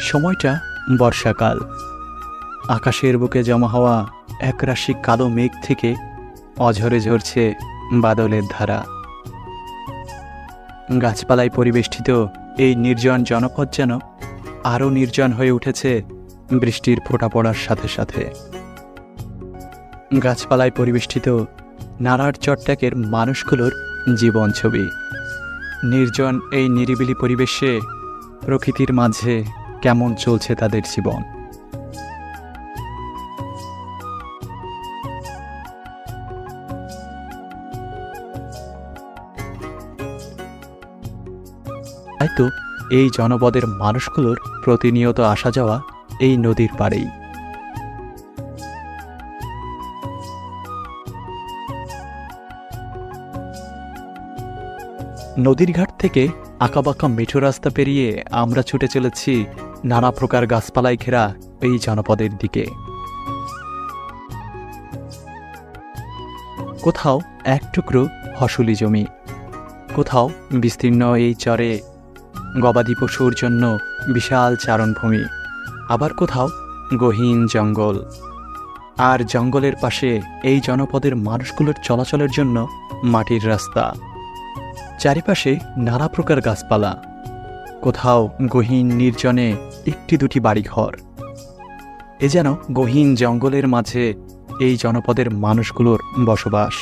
সময়টা বর্ষাকাল। আকাশের বুকে জমা হওয়া একরাশি কালো মেঘ থেকে অঝরে ঝরছে বাদলের ধারা। গাছপালায় পরিবেষ্টিত এই নির্জন জনপদ যেন আরও নির্জন হয়ে উঠেছে বৃষ্টির ফোঁটা পড়ার সাথে সাথে। গাছপালায় পরিবেষ্টিত নারার চট্টাকের মানুষগুলোর জীবন ছবি। নির্জন এই নিরিবিলি পরিবেশে প্রকৃতির মাঝে কেমন চলছে তাদের জীবন। তাই তো, এই জনপদের মানুষগুলোর প্রতিনিয়ত আসা যাওয়া এই নদীর পাড়েই। নদীর ঘাট থেকে আঁকাবাঁকা মেঠো রাস্তা পেরিয়ে আমরা ছুটে চলেছি নানা প্রকার গাছপালায় ঘেরা এই জনপদের দিকে। কোথাও এক টুকরো ফসলি জমি, কোথাও বিস্তীর্ণ এই চরে গবাদি পশুর জন্য বিশাল চারণভূমি, আবার কোথাও গহীন জঙ্গল। আর জঙ্গলের পাশে এই জনপদের মানুষগুলোর চলাচলের জন্য মাটির রাস্তা। চারিপাশে নানা প্রকার গাছপালা কোথাও গহীন নির্জনে একটি দুটি বাড়িঘর। এ যেন গহীন জঙ্গলের মাঝে এই জনপদের মানুষগুলোর বসবাস।